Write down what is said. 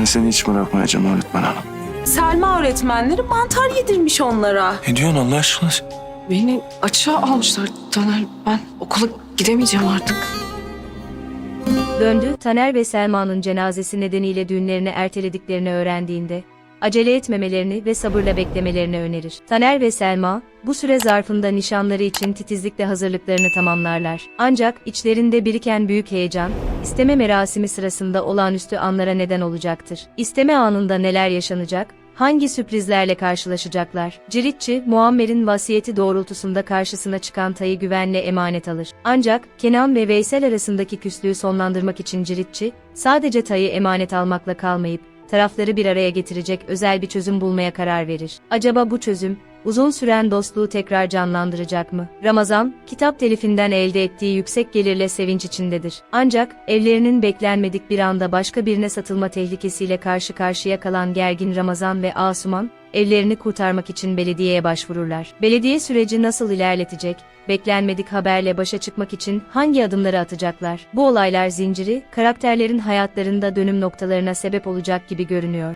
Ben seni hiç bırakmayacağım öğretmen hanım. Selma öğretmenleri mantar yedirmiş onlara. Ne diyorsun Allah aşkına? Beni açığa almışlar Taner. Ben okula gidemeyeceğim artık. Döndü, Taner ve Selma'nın cenazesi nedeniyle düğünlerini ertelediklerini öğrendiğinde, acele etmemelerini ve sabırla beklemelerini önerir. Taner ve Selma, bu süre zarfında nişanları için titizlikle hazırlıklarını tamamlarlar. Ancak içlerinde biriken büyük heyecan, isteme merasimi sırasında olağanüstü anlara neden olacaktır. İsteme anında neler yaşanacak, hangi sürprizlerle karşılaşacaklar? Ciritçi, Muammer'in vasiyeti doğrultusunda karşısına çıkan Tay'ı güvenle emanet alır. Ancak Kenan ve Veysel arasındaki küslüğü sonlandırmak için Ciritçi, sadece Tay'ı emanet almakla kalmayıp, tarafları bir araya getirecek özel bir çözüm bulmaya karar verir. Acaba bu çözüm, uzun süren dostluğu tekrar canlandıracak mı? Ramazan, kitap telifinden elde ettiği yüksek gelirle sevinç içindedir. Ancak, evlerinin beklenmedik bir anda başka birine satılma tehlikesiyle karşı karşıya kalan gergin Ramazan ve Asuman, evlerini kurtarmak için belediyeye başvururlar. Belediye süreci nasıl ilerletecek? Beklenmedik haberle başa çıkmak için hangi adımları atacaklar? Bu olaylar zinciri, karakterlerin hayatlarında dönüm noktalarına sebep olacak gibi görünüyor.